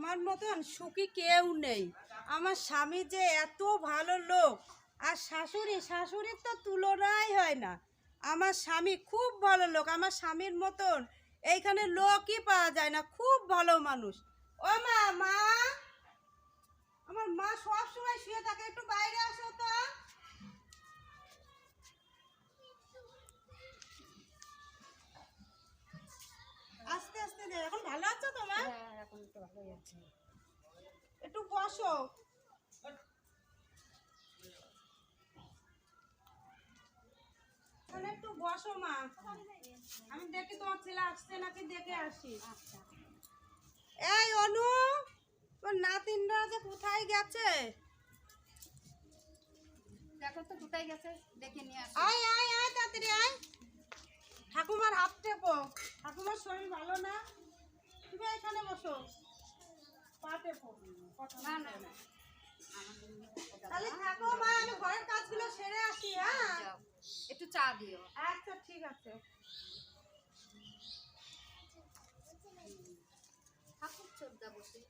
আমার মতন সুখী কেউ নেই। আমার স্বামী যে এত ভালো লোক, আর শাশুড়ি, শাশুড়ির তো তুলনাই হয় না। আমার স্বামী খুব ভালো লোক, আমার স্বামীর মতন এইখানে লোকই পাওয়া যায় না, খুব ভালো মানুষ। ও মা মা! আমার মা সব সময় শুয়ে থাকে, একটু বাইরে আসো তো। আস্তে আস্তে এখন ভালো আছো তোমার হ্যাঁ এখন একটু বসো। তাহলে একটু বসো মা। আমি দেখি তোমার ছেলে আসছে নাকি দেখে আসি। এই অনু তোর নাতিনরা যে কোথায় গেছে? দেখো তো কোথায় গেছে দেখে নিয়ে আসো। আয় আয় আয় তাড়াতাড়ি আয়। ঠাকুমার হাত টেপো। ঠাকুমার শরীর ভালো না? তুমি এখানে বসো। না না না। তাহলে থাকো মা আমি ঘরের কাজগুলো সেরে আসি হ্যাঁ? একটু চা দিও। আচ্ছা ঠিক আছে। ঠাকুর চোদ্দা বসে।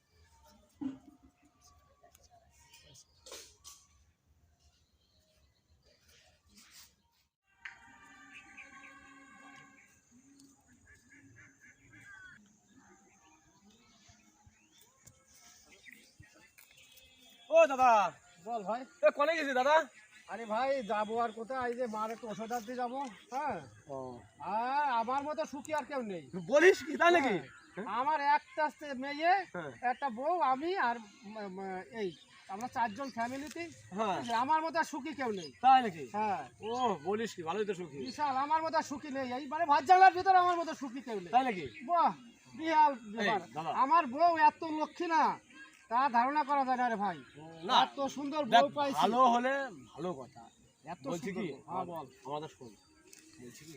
দাদা। বল ভাই। কোনে গেছি দাদা? আরে ভাই যাব আর কোথায়? এই যে মার একটু ওষুধ আনতে যাব হ্যাঁ? আর আমার মতো সুখী আর কেউ নেই। বলিস কি তাই নাকি? হ্যাঁ। আমার একটা মেয়ে হ্যাঁ। একটা বউ আমি আর এই আমরা চারজন ফ্যামিলিতে হ্যাঁ। আমার মতো সুখী কেউ নেই। তাই নাকি? হ্যাঁ। ও বলিস কি ভালোই তো সুখী। বিশাল আমার মতো সুখী নেই। এই মানে ভাত জানলার ভিতরে আমার মতো সুখী কেউ নেই। তাই নাকি? বাহ বিহাল আমার বউ এত লক্ষ্মী না তা ধারণা করা যায় না রে ভাই। না। এত সুন্দর বউ পাইছি। ভালো হলে ভালো কথা। এত বলছি কি? হ্যাঁ বল। আমাদের শোন। বলছি কি?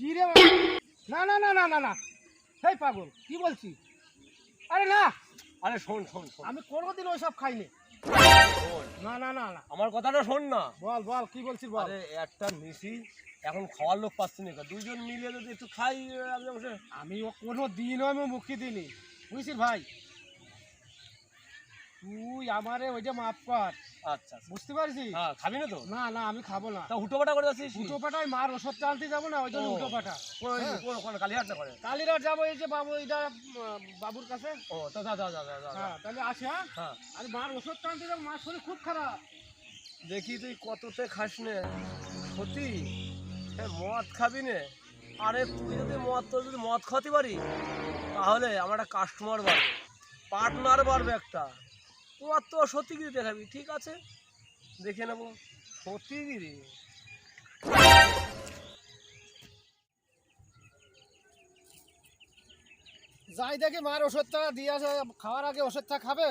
কি রে না না না না না না। হেই পাগল কি বলছি? আরে না। আরে শোন শোন শোন। আমি কোনোদিন ওইসব খাইনি। না না না না। আমার কথাটা শোন না। বল বল কি বলছিস বল? আরে একটা মিশি এখন খাওয়ার লোক পাচ্ছি না দুইজন মিলে যদি একটু খাই আমি কোনো দিন আমি মুখি দিনি বুঝছিস ভাই। তুই আমারে ওই যে মাফ কর। আচ্ছা আচ্ছা। বুঝতে পারছিস হ্যাঁ খাবি না তো? না না আমি খাব না। তা করে যাচ্ছিস? মার ওষুধ টানতে যাব না ওই জন্য ও। হ্যাঁ। কালীহাট না করে কালীরাট যাব এই যে বাবু এইটা বাবুর কাছে। ও তা যা যা যা যা যা, যা। হ্যাঁ তাহলে আসে হ্যাঁ? হ্যাঁ। আরে মার ওষুধ টানতে যাব মার শরীর খুব খারাপ। দেখি তুই কততে খাস নে? সত্যি? হ্যাঁ মদ খাবি নে? আরে তুই যদি মদ তোর যদি মদ খাওয়াতে পারি, তাহলে আমার একটা কাস্টমার বাড়বে পার্টনার বাড়বে একটা। তোমার তো সত্যিগিরি দেখাবি, ঠিক আছে? দেখে নেব, সত্যিগিরি? যাই দেখি মার ওষুধটা দিয়ে আসে, খাওয়ার আগে ওষুধটা খাবে,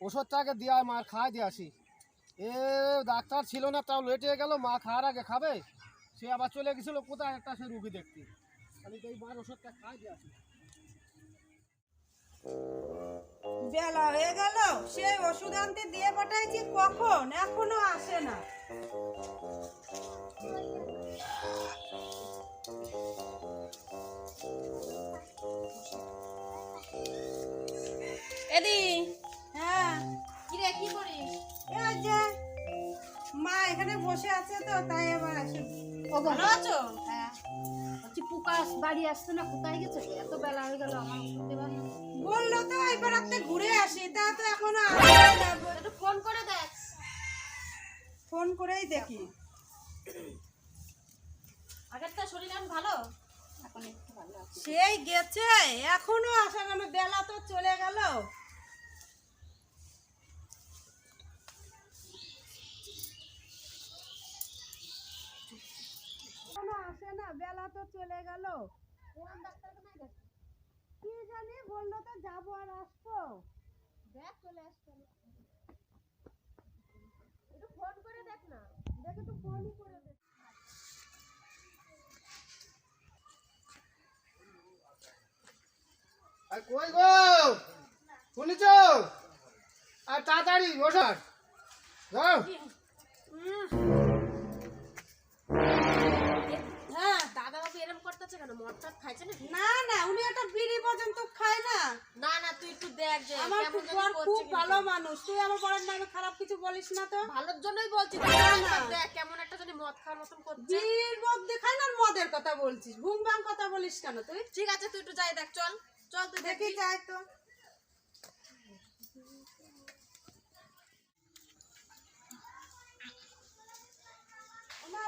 ওষুধটা আগে দিয়ে মার খাওয়াই দিয়ে আসি। এ, ডাক্তার ছিল না, তাও লেট গেল, মা খাওয়ার আগে খাবে। সে আবার চলে গেছিল কোথায়? একটা সে রুগী দেখতে। আমি তো এই মার ওষুধটা খাই দিয়ে আসি। বেলা হয়ে গেল সে ওষুধ আনতে দিয়ে পাঠাইছি কখন? এখনও আসে না। এদি হ্যাঁ কি রে কি করিস? এই যে, মা এখানে বসে আছে তো, তাই আবার আসে। ভালো আছো? হ্যাঁ। বলছি পুকাশ বাড়ি আসছে না কোথায় গেছে? এত বেলা হয়ে গেল আমার শুনতে পারি বলল তো এবার রাতে ঘুরে আসি তা তো এখনও একটু ফোন করে দেখ। ফোন করেই দেখি। শরীর এখন ভালো? এখন একটু ভালো সেই গেছে এখনও আসে না বেলা তো চলে গেল। বেলা তো চলে গেল। কি জানি বলল তো যাব আর আসব। দেখ চলে আসছে একটু ফোন করে দেখ না। দেখে তো ফোনই করে দে আর কই গো? শুনেছ? আর তাড়াতাড়ি ওষুধ যাও। এরকম করতেছে কেন? খাইছে না না না উনি একটা বিড়ি পর্যন্ত খায় না। না না তুই একটু দেখ যে আমার খুব খুব ভালো মানুষ। তুই আমার নামে খারাপ কিছু বলিস না তো। ভালোর জন্যই বলছি। দেখ কেমন একটা মদ খাওয়ার মতন দেখাই না মদের কথা বলছিস। ঘুম ভাঙ কথা বলিস কেন তুই? ঠিক আছে তুই একটু যাই দেখ চল। চল তুই দেখি যাই তো।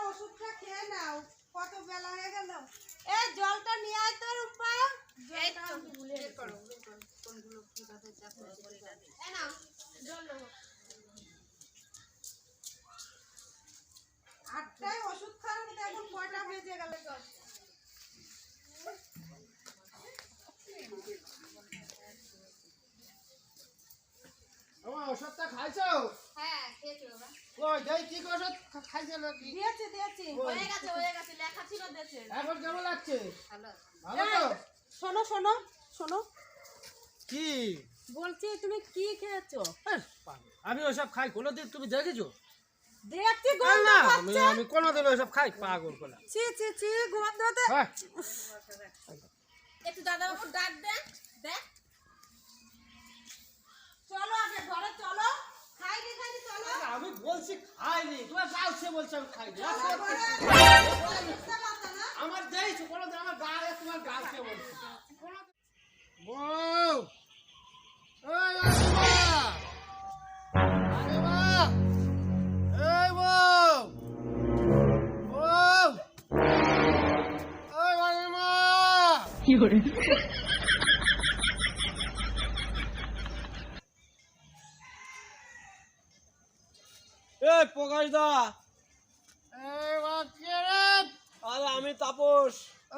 ওষুধটা খেয়ে নাও। কত বেলা হয়ে গেল? এই জলটা নিয়ে আয় তো রূপা জলটা ভুলে করো, কোনগুলো কীভাবে যাচ্ছে, এই নাও, জল নেব। আটটায় ওষুধ খাওয়ার মতো এখন কয়টা বেজে গেল আমার ওষুধটা খাইছো? হ্যাঁ, খেয়েছি বাবা। কই যাই কি ওষুধ খা- নাকি? দিয়েছি দিয়েছি। হয়ে গেছে, হয়ে গেছে, লেখা ছিল দেশে। এখন কেমন লাগছে? ভালো। ভালো শোনো শোনো শোনো। কি? বলছি তুমি কি খেয়েছো? আমি ওসব খাই কোনোদিন তুমি দেখেছ? দেখছি গন্ধ আমি আমি কোনোদিন ওসব খাই পাগল কোলা। ছি ছি ছি গন্ধতে হ্যাঁ। একটু দাদাবাবু ডাক দে, দেখ। চলো আগে ঘরে চলো। আমি বলছি খাইনি। তোমার সে বলছে আমি খাইনি। খাই। আমার দেইছো কোনোদিন আমার গায়ে তোমার সে বলছে। বউ! এই আসমা আসমা এই বউ বউ এই আসমা এ প্রকাশ দা। এই বাচ্চা রে? আরে আমি তাপস।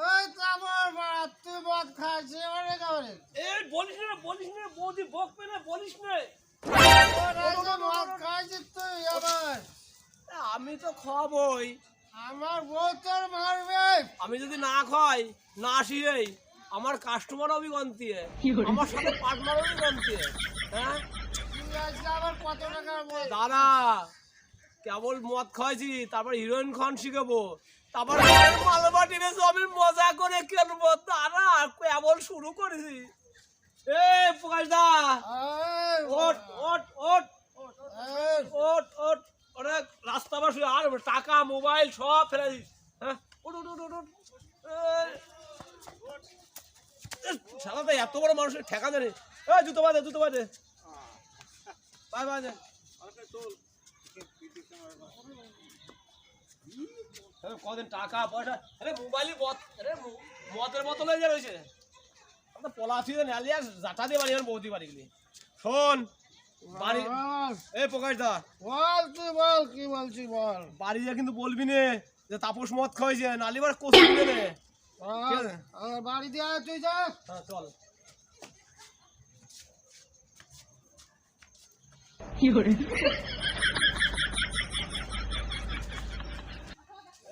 ওই তো আমার বাড়া তুই মদ খাইছি অনেক অনেক এই বলিস না বলিস না বৌদি বকবে না বলিস না। মদ খাইছিস তুই আমার এ, আমি তো খাওয়াবই আমার বউ তোর মারবে। আমি যদি না খাই না আসি আমার কাস্টমার হবে গন্তিয়ে আমার সাথে পার্টনার হবে গন্তিয়ে হ্যাঁ আবার কত বল? দাদা কেবল মদ খাইছি তারপর হিরোইন খান শিখাবো। তারপর মালবাটি বেশ আমি মজা করে খেলব তারা কেবল শুরু করেছি। এ প্রকাশ দা ওট ওট ওট ওট ওট অনেক রাস্তা বাসু আর টাকা মোবাইল সব ফেলে দিস। হ্যাঁ? ওট ওট ওট ওট ওট এত বড় মানুষের ঠেকা জানে এ জুতো বাজে জুতো বাজে বাই বাজে কদিন টাকা পয়সা? আরে মোবাইলই আরে মদের বোতলে যে রয়েছে। আমরা পলাশি নালিয়া জাটা দিয়ে বাড়ি বৌদি বাড়ি গেলি। শোন বাড়ি বল, প্রকাশ দা। বল তুই বল কি বলছিস বল? বাড়ি যা কিন্তু বলবি নে যে তাপস মদ খাইছে নালিবার কোথায় দিবে। আমার বাড়ি দিয়ে আয় তুই যা। হ্যাঁ চল।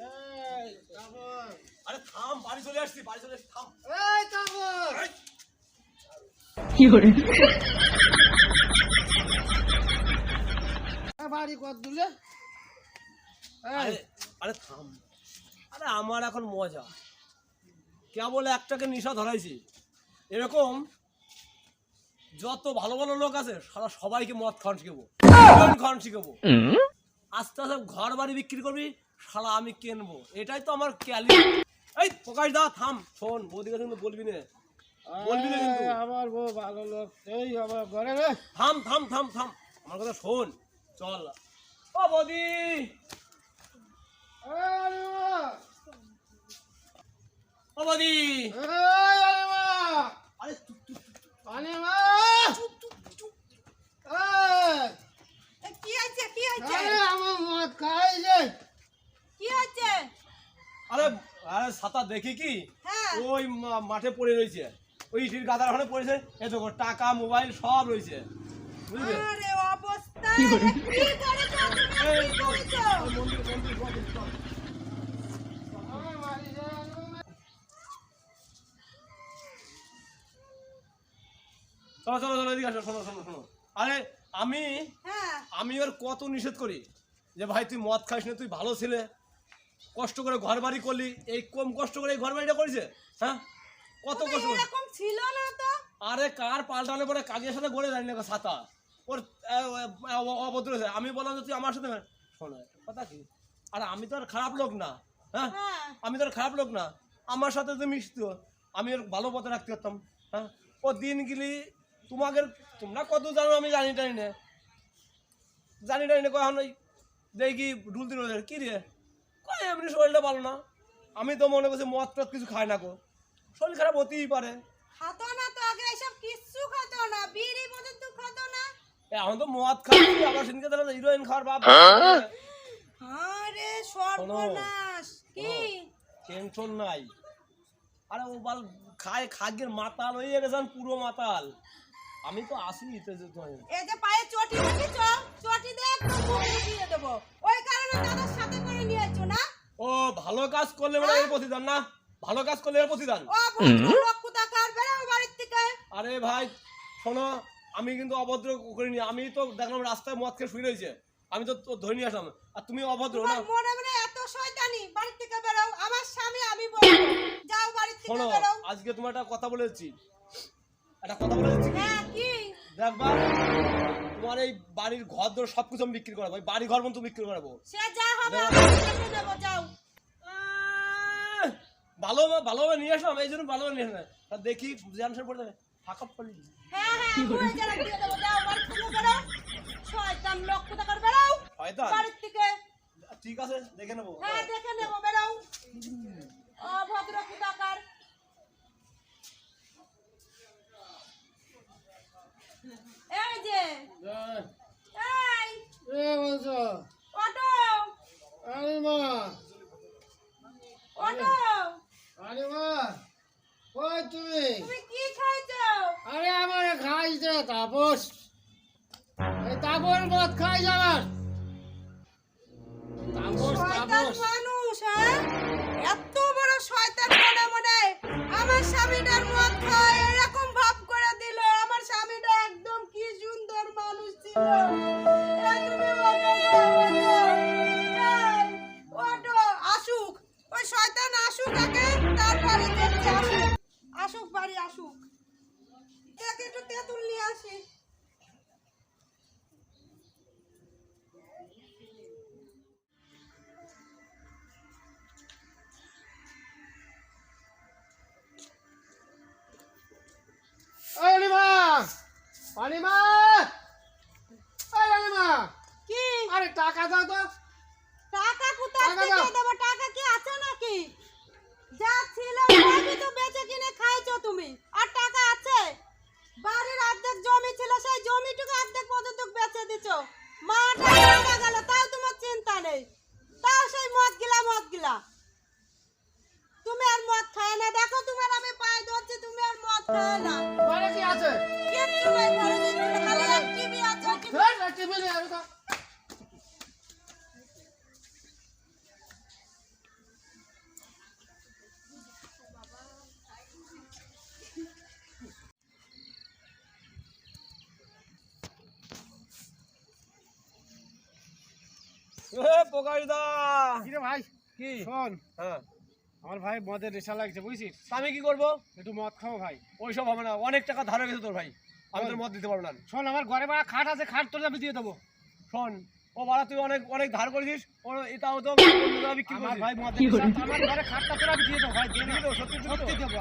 এই তারপর আরে থাম বাড়ি চলে আসছি বাড়ি চলে আসছি থাম। এই তারপর। এই, এ, বাড়ি কত দূরে আরে আরে থাম। আরে আমার এখন মজা। কেবল একটাকে নেশা ধরাইছি। এরকম যত ভালো ভালো লোক আছে সারা সবাইকে মদ খাওয়ান শিখাবো। খাওয়ান শিখাবো। আস্তে আস্তে ঘর বাড়ি বিক্রি করবি সারা আমি কিনবো। এটাই তো আমার ক্যালি এই প্রকাশ দা থাম শোন বৌদিকে কিন্তু বলবি না। বলবি না কিন্তু। আমার বউ ভালো লোক এই আমার ঘরে রে। থাম থাম থাম থাম আমার কথা শোন চল। ও বৌদি! ও বৌদি! আরে এই! এ, কি হয়েছে কি হয়েছে? আরে আমার মদ খাইছে। কি হয়েছে? আরে আরে ছাতা দেখি কি? হ্যাঁ। ওই মা- মাঠে পড়ে রয়েছে। ওই ইটির গাদার ওখানে পড়েছে। এই দেখো টাকা মোবাইল সব রয়েছে। বুঝলে? আরে অবস্থা এ, কি করেছ তুমি? এই কি চল, চল। চলো চলো চলো এদিকে আসো শোনো শোনো শোনো। আরে আমি হ্যাঁ। আমি ওর কত নিষেধ করি? যে ভাই তুই মদ খাস না তুই ভালো ছেলে। কষ্ট করে ঘর বাড়ি করলি এই কম কষ্ট করে এই ঘর বাড়িটা করেছে? হ্যাঁ? কত কষ্ট এরকম ছিল না তো। আরে কার পাল্টালে পরে কাজের সাথে গড়ে যায় না ছাতা? ওর অভদ্র হয়েছে। আমি বললাম যে তুই আমার সাথে শোনো কথা কি? আরে আমি তো আর খারাপ লোক না হ্যাঁ? হ্যাঁ। আমি তো আর খারাপ লোক না। আমার সাথে তো মিশতো আমি ওর ভালো পথে রাখতে পারতাম হ্যাঁ? ও দিন গেলি তোমাকে তোমরা কত জানো আমি জানি টানি না। জানি টানি না কখন ওই দেখি ঢুলতে রয়েছে কি রে? এমনি শরীরটা ভালো না? আমি তো মনে করছি মদ টদ কিছু খাই না গো। শরীর খারাপ হতেই পারে। খাতো না তো আগে এসব কিচ্ছু খাতো না বিড়ি পর্যন্ত খাতো না। এখন তো মদ খাচ্ছি আবার সেদিনকে তাহলে হিরোইন খাওয়ার বাপ আরে সর্বনাশ। কি? টেনশন নাই। আরে ও বাল খায় খাগের মাতাল হয়ে গেছেন পুরো মাতাল। আমি তো আসি তো এই যে পায়ে চটি চটি মুখ দিয়ে দেবো। ওই কারণে দাদার সাথে করে নিয়ে ও ভালো কাজ করলে মানে এর প্রতিদান না? ভালো কাজ করলে এর প্রতিদান? থেকে? আরে ভাই শোনো আমি কিন্তু অভদ্র করিনি। আমি তো দেখলাম রাস্তায় মদ খেয়ে শুয়ে রয়েছে। আমি তো তোর ধরে নিয়ে আসলাম। আর তুমি অভদ্র না? মনে মনে এত শয়তানি? বাড়ির থেকে বেরো। আমার স্বামী আমি বলব যাও বাড়ি থেকে শোনো বেরো। আজকে তোমার একটা কথা বলেছি একটা কথা বলেছি হ্যাঁ কি? দেখবা তোমার এই বাড়ির ঘর দর সব কিছু আমি বিক্রি করাবো। বাড়ি ঘর মতো বিক্রি করাবো। সে যা হবে। আমি নেব। আহ, ভালো ভালো নিয়ে আসলাম এই জন্য ভালো নিয়ে আসলাম। দেখি জানসার পড়ে যাবে। ফাঁকা পড়লি হ্যাঁ হ্যাঁ ঠিক আছে দেখে নেব। হ্যাঁ দেখে নেব বেরো। অভদ্র কোথাকার এই যে। এই। এ বলছো অটো আরে মা অটো আরে মা কই তুমি? তুমি কি খাইছো? আরে আমার খাইছে তাপস। এই তাপস মদ খাই যাবার তাপস শয়তান তাপস। মানুষ হ্যাঁ? এত বড় শয়তান মনে মনে? আমার স্বামীটার মদ খায় এরকম ভাব করে দিল। আমার স্বামীটা একদম কি সুন্দর মানুষ ছিল। ভাই? কি? শোন। হ্যাঁ। আমার ভাই মদের নেশা লাগছে বুঝছিস? আমি কি করব? একটু মদ খাও ভাই। ওইসব হবে না। অনেক টাকা ধার গেছে তোর ভাই। আমি তোর মদ দিতে পারব না। শোন আমার ঘরে বাড়া খাট আছে খাট তোর আমি দিয়ে দেবো। শোন ও বাড়া তুই অনেক অনেক ধার করেছিস। ও এটাও তো বিক্রি ভাই আমার ঘরে খাটটা তোর দিয়ে দেবো ভাই দিয়ে দিবি সত্যি সত্যি দেবো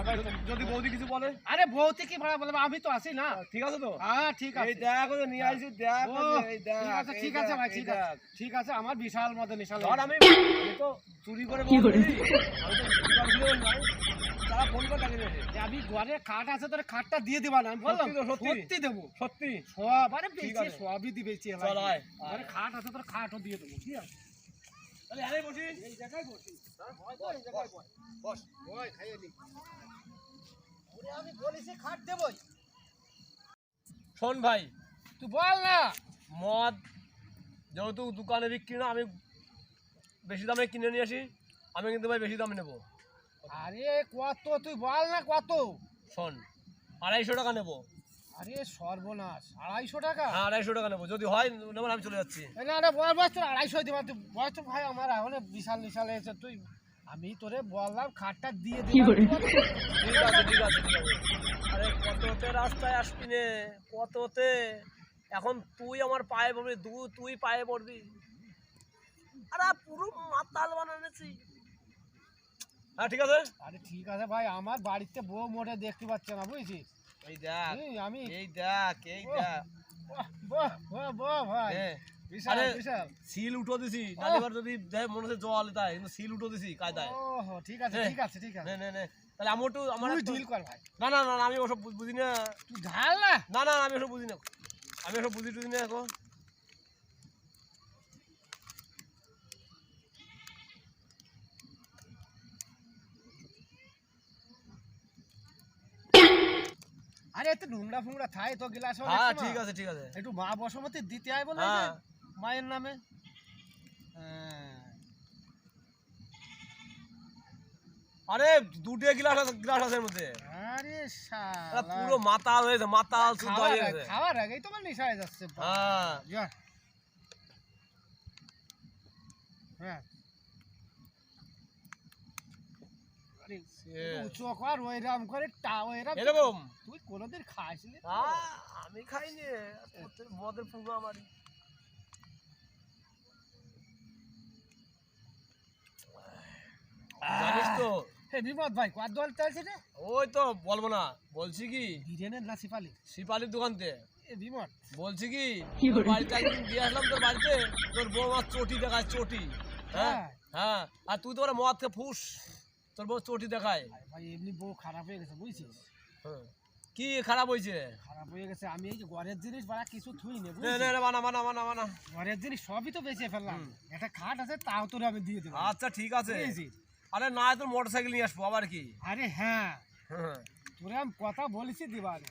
যদি বৌদি কিছু বলে? আরে বউতে কি ভাড়া বলব আমি তো আছি না। ঠিক আছে তো? হ্যাঁ ঠিক আছে। এই দেখ ওই নিয়ে আইছি দেখ এই দেখ ঠিক আছে ঠিক আছে ভাই ঠিক আছে। ঠিক আছে আমার বিশাল মতো নেশা ধর আমি তো চুরি করে কি করে আমি তো দোকান তারা ফোন করে ডাকে যে আমি ঘরে খাট আছে তোর খাটটা দিয়ে দিবা না আমি বললাম সত্যি। দেবো। সত্যি। সব আরে ঠিক সবই দি বেশি ঘরে খাট আছে তোর খাটও দিয়ে দেবো ঠিক আছে? তাহলে আরে বসি। এই জায়গায় বসি। বস, এই জায়গায় বস। বস। ওই খাইয়ে নি ওরে আমি বলেছি খাট দেবই। শোন ভাই তুই বল না। মদ যেহেতু দোকানে বিক্রি না আমি বেশি দামে কিনে নিয়ে আসি আমি কিন্তু ভাই বেশি দামে নেব। আরে কত তুই বল না কত? শোন আড়াইশো টাকা নেব। আরে সর্বনাশ আড়াইশো টাকা? হ্যাঁ আড়াইশো টাকা নেব। যদি হয় নেবেন আমি চলে যাচ্ছি। না আরে বল বস তোর আড়াইশো দিবা তুই বস তো ভাই আমার এখন বিশাল বিশাল এসে তুই আমি তোরে বললাম খাটটা দিয়ে ঠিক আছে ঠিক আছে ঠিক আছে। আরে কততে রাস্তায় আসবি নে? কততে? এখন তুই আমার পায়ে পড়বি দু তুই পায়ে পড়বি। আরে পুরো মাতাল বানানেছি হ্যাঁ ঠিক আছে? আরে ঠিক আছে ভাই আমার বাড়িতে বউ মোটে দেখতে পাচ্ছে না বুঝছিস? এই দেখ আমি এই দেখ এই দেখ। বাহ, বাহ বাহ ভাই। বিশাল বিশাল। সিল উঠো দিছি যদি মনে হচ্ছে জল তাই কিন্তু সিল উঠো দিছি কায়দায়। ওহো ঠিক আছে। ঠিক আছে ঠিক আছে। নে নে নে তাহলে আমার একটু আমার ডিল কর ভাই। না না না আমি ওসব বুঝি না। তুই ঢাল না। না না আমি ওসব বুঝি না। আমি ওসব বুঝি টুঝি না এখন আরে এত নোংরা ফুংরা থাই তো গিলাস হ্যাঁ ঠিক আছে ঠিক আছে। একটু মা বসমতি দিতে আয় বলে হ্যাঁ। মায়ের নামে। হ্যাঁ। আরে দুটো গ্লাস আছে গ্লাস আছে মধ্যে। আরে আরে শালা। পুরো মাতাল হয়েছে মাতাল শুদ্ধ হয়ে গেছে। খাওয়ার আগেই তোমার নেশা হয়ে যাচ্ছে। হ্যাঁ। হ্যাঁ আরে, সে- উঁচু কর ওইরাম করে টা ওইরাম এরকম? তুই কোনোদিন খাসনি আমি খাইনি মদের পুরো আমারই জানিস তো? হে বিপদ ভাই কত দলতে আছে রে? ওই তো বলব না বলছি কি? বিরিয়ানির না সিপালি শিপালির দোকানতে বলছি কি তোর বাড়িতে একদিন দিয়ে আসলাম তোর বাড়িতে তোর বউ আমার চটি দেখায় চটি। হ্যাঁ? হ্যাঁ। হ্যাঁ। আর তুই তো ওরা মদ খেয়ে ফুস। তোর বউ চটি দেখায়। ভাই এমনি বউ খারাপ হয়ে গেছে বুঝছিস? হ্যাঁ। কি খারাপ হয়েছে? খারাপ হয়ে গেছে আমি এই যে ঘরের জিনিস বাড়া কিছু থুই নে নে বুঝছিস? নে নে, মানা ঘরের জিনিস সবই তো বেঁচে ফেললাম। একটা খাট আছে তাও তোর আমি দিয়ে দেবো। আচ্ছা ঠিক আছে। আরে না তোর মোটর সাইকেল নিয়ে আসব আবার কি? আরে হ্যাঁ। হ্যাঁ। তোরে আমি কথা বলেছি দিবারে।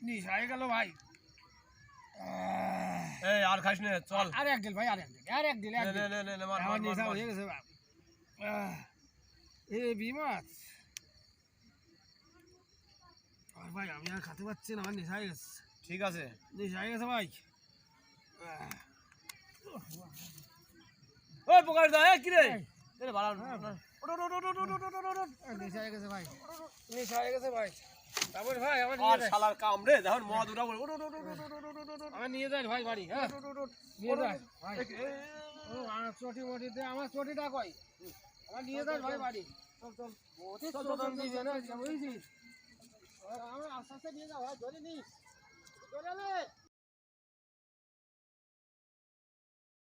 নিশ হয়ে গেল ভাই। এই আর খাস নে চল আর এক দিল ভাই আর এক দিল আর এক দিল নে নে নে নে মার মার নিসা হয়ে গেছে এ বিমাস আর ভাই আমি আর খেতে পাচ্ছি না আমার হয়ে গেছে ঠিক আছে নিসা হয়ে গেছে ভাই ওই পোকার দা এ কি রে এরে বাড়া ওটা ওটা ওটা ওটা ওটা ওটা নিসা হয়ে গেছে ভাই নিসা হয়ে গেছে ভাই বাবুর আমার কামড়ে যখন মদ উড়া নিয়ে যাই ভাই বাড়ি হ্যাঁ চটি মটি দে আমার চটিটা কই আমার নিয়ে যাই ভাই বাড়ি চল আস্তে আস্তে নিয়ে যাও ভাই ধরে নিস